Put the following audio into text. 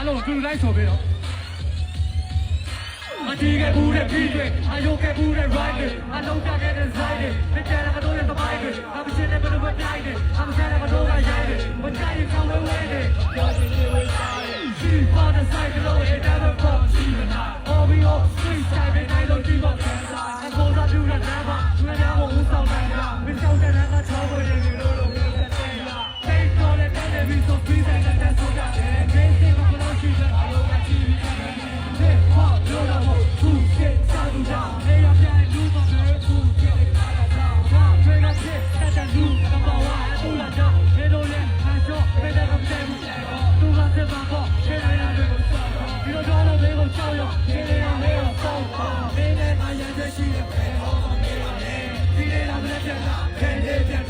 အားလုံးကူလိုက်ဆိုပြီးတော့အတီးကဘူးတဲ့ပြီးတွေအယုတ်ကဘူးတဲ့ right တွေအလုံးပြခဲ့တဲ့ side တွေတစ်ချဲလည်းမတော်တဲ့သမိုင်းတွေအမရှင်းတဲ့ဘယ်လိုပဲတိုက်တယ်အမရှင်းတဲ့ဘယ်လိုပဲရိုက်တယ်မတိုက်ရင်ကောင်းဝဲဝဲတယ်ကြော်ရှင်တွေဝေးစားတယ် See for the cycle it never falls even high စစ်ပါဖို့ရှင်နေရတွေကိုစောင့်ဒီလိုကြောင့်လည်းကိုစောင့်ရရှင်နေရတွေကိုစောင့်ပါမင်းနဲ့ငါရန်ချက်ရှိတဲ့ဘယ်ဟောမင်းနဲ့ဒီနေ့လာမလဲပြန်လာခင်ဗျာ